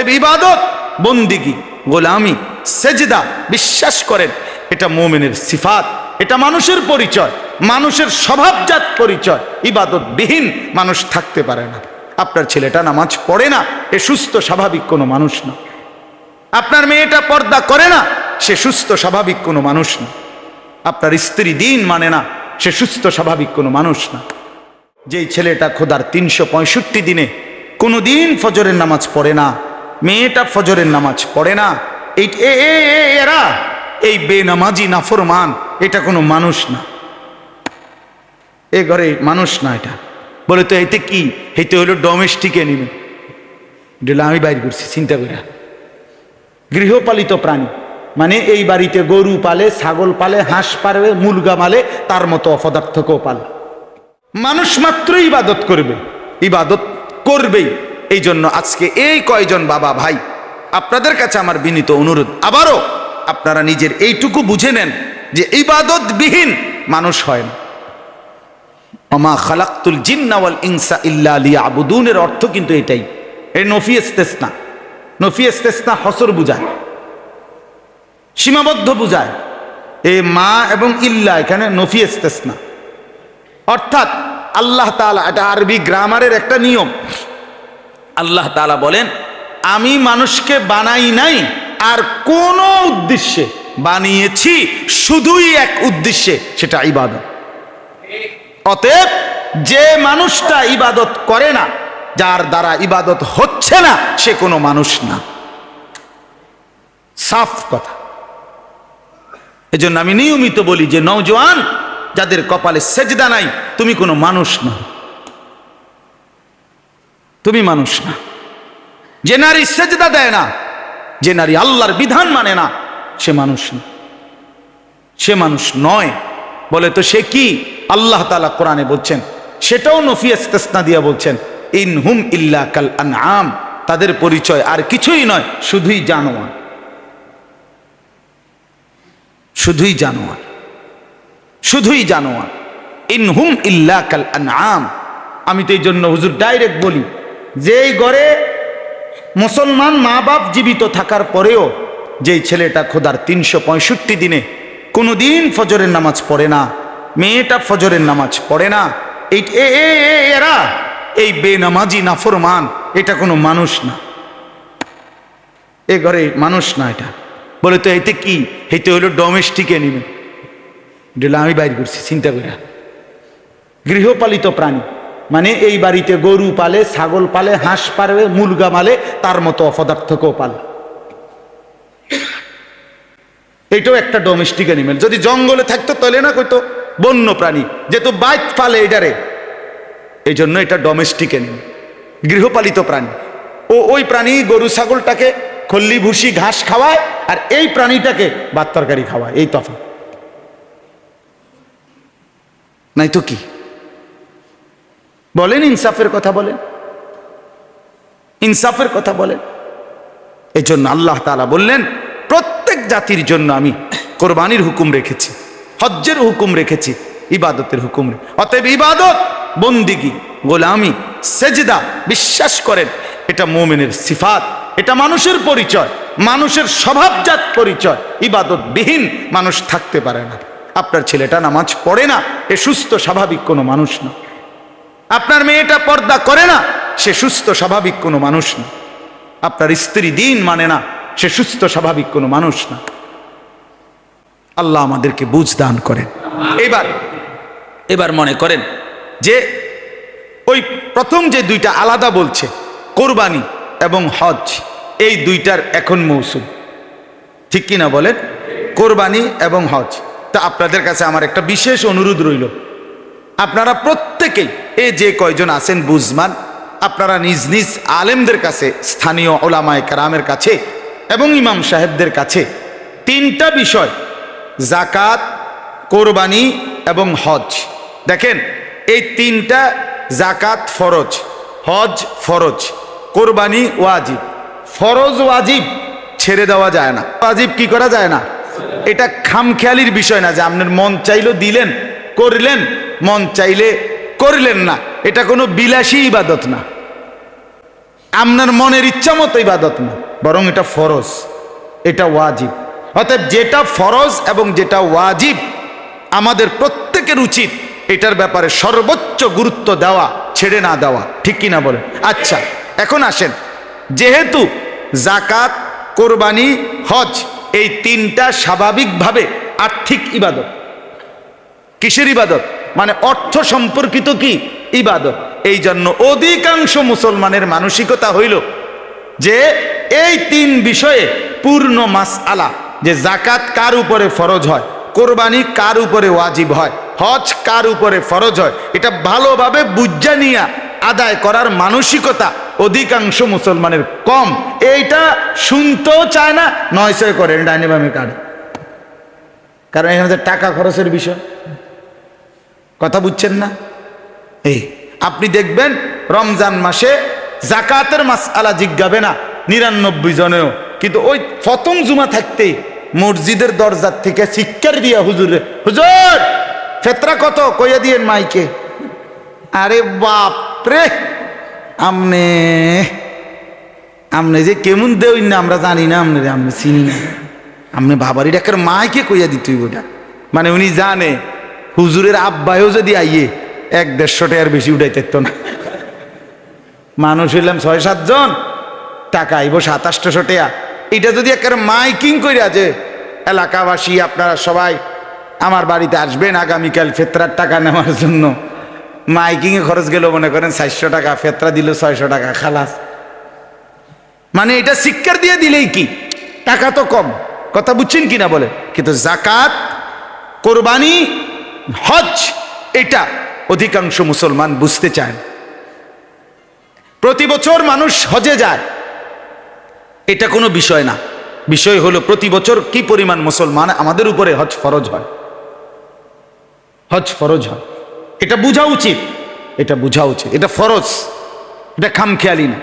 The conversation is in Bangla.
ইবাদত, বন্দিগি, গোলামি, সেজদা, বিশ্বাস করেন, এটা মোমেনের সিফাত, এটা মানুষের পরিচয়, মানুষের স্বভাবজাত পরিচয় ইবাদত বিহীন মানুষ থাকতে পারে না। আপনার ছেলেটা নামাজ পড়ে না, এ সুস্থ, স্বাভাবিক কোনো মানুষ না। আপনার মেয়েটা পর্দা করে না, সে সুস্থ, স্বাভাবিক কোনো মানুষ না। আপনার স্ত্রী দিন মানে না, সে সুস্থ, স্বাভাবিক কোনো মানুষ না। যেই ছেলেটা খোদার তিনশো পঁয়ষট্টি দিনে কোনো দিন ফজরের নামাজ পড়ে না মেয়েটা ফজরের নামাজ পড়ে না। এই এরা, এই বেনামাজি নাফরমান, এটা কোনো মানুষ না। এ ঘরে মানুষ না এটা। বলে তো এতে কি? এইতে হলো ডোমেস্টিক এনিমে এটা আমি বাইর করছি, চিন্তা করে গৃহপালিত প্রাণী। মানে এই বাড়িতে গরু পালে, ছাগল পালে, হাঁস পারবে মুরগা মালে, তার মতো অপদার্থকেও পালে। মানুষ মাত্র ইবাদত করবে। ইবাদত করবেই। এই জন্য আজকে এই কয়জন বাবা ভাই, আপনাদের কাছে আমার বিনীত অনুরোধ, আবারও আপনারা নিজের এইটুকু বুঝে নেন যে ইবাদত বিহীন মানুষ হয় না। অমা খালাক্তুল জিন্নাওয়াল ইনসা ইল্লা লিয়া আবুদুনের অর্থ কিন্তু এটাই। এই নফি এস্তেসনা নফি এস্তেসনা হসর বুঝায়, সীমাবদ্ধ বুঝায়। এ মা এবং ইল্লা এখানে নফি এস্তেসনা। অর্থাৎ আল্লাহ তালা এটা আরবি গ্রামারের একটা নিয়ম। আল্লাহ তালা বলেন, আমি মানুষকে বানাই নাই, আর কোন উদ্দেশ্যে বানিয়েছি, শুধুই এক উদ্দেশ্যে, সেটা ইবাদত। অতএব যে মানুষটা ইবাদত করে না, যার দ্বারা ইবাদত হচ্ছে না, সে কোনো মানুষ না। সাফ কথা। এজন্য আমি নিয়মিত বলি যে, নওজোয়ান, যাদের কপালে সেজদা নাই, তুমি কোনো মানুষ না তুমি মানুষ না। যে নারী সেজদা দেয় না, যে নারী আল্লাহর বিধান মানে না, সে মানুষ না। সে মানুষ নয়। বলে তো সে কি? আল্লাহ তালা কোরআনে বলছেন, সেটাও নফি ইস্তেসনা দিয়া বলছেন, ইন হুম ইল্লা কাল আনআম তাদের পরিচয় আর কিছুই নয়, শুধুই জানোয়ার। শুধুই জানোয়ার। শুধুই জানোয়ার। ইন হুম ইল্লা কাল আনআম আমি তো এই জন্য হুজুর ডাইরেক্ট বলি যেই ঘরে মুসলমান মা বাপ জীবিত থাকার পরেও যেই ছেলেটা খোদার তিনশো পঁয়ষট্টি দিনে কোনো দিন ফজরের নামাজ পড়ে না, মেয়েটা ফজরের নামাজ পড়ে না, এই এরা এই বেনামাজি নাফরমান, এটা কোনো মানুষ না। এ ঘরে মানুষ না এটা। বলে তো এতে কি? এইতে হলো ডোমেস্টিক এনিমে এটা আমি বাইর করছি, চিন্তা করে গৃহপালিত প্রাণী। মানে এই বাড়িতে গরু পালে, ছাগল পালে, হাঁস পারবে মুরগা মালে, তার মতো অপদার্থকেও পালে। এটাও একটা ডোমেস্টিক অ্যানিমেল যদি জঙ্গলে থাকতো, তাহলে না কইতো বন্য প্রাণী যেহেতু বাইক পালে এটারে এই জন্য এটা ডোমেস্টিক অ্যানিমেল গৃহপালিত প্রাণী। ও ওই প্রাণী গরু, ছাগলটাকে খল্লি, ভুসি, ঘাস খাওয়ায়, আর এই প্রাণীটাকে ভাত তরকারি খাওয়ায়। এই তফা নাই তো কি? বলেন, ইনসাফের কথা বলেন। ইনসাফের কথা বলেন। এই জন্য আল্লাহ তালা বললেন, প্রত্যেক জাতির জন্য আমি কোরবানির হুকুম রেখেছি, হজ্জের হুকুম রেখেছি, ইবাদতের হুকুম অতএব ইবাদত, বন্দিগি, গোলামি, সেজদা, বিশ্বাস করেন, এটা মোমেনের সিফাত, এটা মানুষের পরিচয়, মানুষের স্বভাবজাত পরিচয় ইবাদত বিহীন মানুষ থাকতে পারে না। আপনার ছেলেটা নামাজ পড়ে না, এ সুস্থ, স্বাভাবিক কোনো মানুষ না। আপনার মেয়েটা পর্দা করে না, সে সুস্থ, স্বাভাবিক কোনো মানুষ না। আপনার স্ত্রী দিন মানে না, সে সুস্থ, স্বাভাবিক কোনো মানুষ না। আল্লাহ আমাদেরকে বুঝ দান করেন। এবার এবার মনে করেন যে ওই প্রথম যে দুইটা আলাদা বলছে, কোরবানি এবং হজ, এই দুইটার এখন মৌসুম। ঠিক কিনা বলেন? কোরবানি এবং হজ। তা আপনাদের কাছে আমার একটা বিশেষ অনুরোধ রইল। আপনারা প্রত্যেকেই এ যে কয়জন আছেন বুজমান আপনারা নিজ নিজ আলেমদের কাছে, স্থানীয় ওলামায় কারামের কাছে এবং ইমাম সাহেবদের কাছে তিনটা বিষয় জাকাত কোরবানি এবং হজ। দেখেন, এই তিনটা জাকাত ফরজ, হজ ফরজ, কোরবানি ওয়াজিব। ফরজ ওয়াজিব ছেড়ে দেওয়া যায় না। ওয়াজিব কি করা যায় না? এটা খামখেয়ালির বিষয় না যে আপনার মন চাইলো দিলেন, করলেন, মন চাইলে করলেন না। এটা কোনো বিলাসী ইবাদত না। আপনার মনের ইচ্ছা মতো ইবাদত না। বরং এটা ফরজ। এটা ওয়াজিব। অর্থাৎ যেটা ফরজ এবং যেটা ওয়াজিব আমাদের প্রত্যেকের উচিত এটার ব্যাপারে সর্বোচ্চ গুরুত্ব দেওয়া, ছেড়ে না দেওয়া। ঠিক কি না বলে? আচ্ছা এখন আসেন। যেহেতু জাকাত কোরবানি, হজ এই তিনটা স্বাভাবিকভাবে আর্থিক ইবাদত। কিসের ইবাদত? মানে অর্থ সম্পর্কিত কি? ইবাদত। এই জন্য অধিকাংশ মুসলমানের মানসিকতা হইল যে এই তিন বিষয়ে পূর্ণ মাস আলা যে জাকাত কার উপরে ফরজ হয়, কোরবানি কার উপরে ওয়াজিব হয়, হজ কার উপরে ফরজ হয়, এটা ভালোভাবে বুঝা নিয়া আদায় করার মানসিকতা অধিকাংশ মুসলমানের কম। এইটা শুনতেও চায় না নয় ছয় করে ডাইনে বামে কারণ এখানে টাকা খরচের বিষয়। কথা বুঝছেন না? এই, আপনি দেখবেন রমজান মাসে জাকাতের মাস আলা জিজ্ঞাবে না, নিরানব্বই জনেও। কিন্তু ওই প্রথম জুমা থাকতেই মসজিদের দরজার থেকে শিক্ষার দিয়া হুজুরে, হুজুর, ফেতরা কত? কইয়া দিয়েন মাইকে। আরে বাপরে, আমনে আমনে যে কেমন দেউই না, আমরা জানি না, আমনে আমনে চিনি না। আমনে বাবারি ডাকার মাইকে কইয়া দিতই ওটা। মানে উনি জানে হুজুরের আব্বায়ও যদি আইয়ে, এক দেড়শো টাকার বেশি উঠাইতে তো না। মানুষ হইলাম ছয় সাতজন টাকা আইব সাতাশশো টাকা। এটা যদি একেবারে মাইকিং কইরা যে, এলাকাবাসী, আপনারা সবাই আমার বাড়িতে আসবেন আগামীকাল ফেতরার টাকা নেওয়ার জন্য। মাইকিংয়ে খরচ গেল, মনে করেন চারশো টাকা, ফেতরা দিল ছয়শো টাকা, খালাস। মানে এটা শিক্ষার দিয়ে দিলেই কি? টাকা তো কম। কথা বুঝছেন কি না বলে? কিন্তু জাকাত কোরবানি হজ এটা অধিকাংশ মুসলমান বুঝতে চায় প্রতি বছর মানুষ হজে যায়। এটা কোনো বিষয় না। বিষয় হলো প্রতি বছর কি পরিমাণ মুসলমান আমাদের উপরে হজ ফরজ হয়। হজ ফরজ হয়। এটা বোঝা উচিত। এটা বোঝা উচিত। এটা ফরজ। এটা খামখেয়ালি না।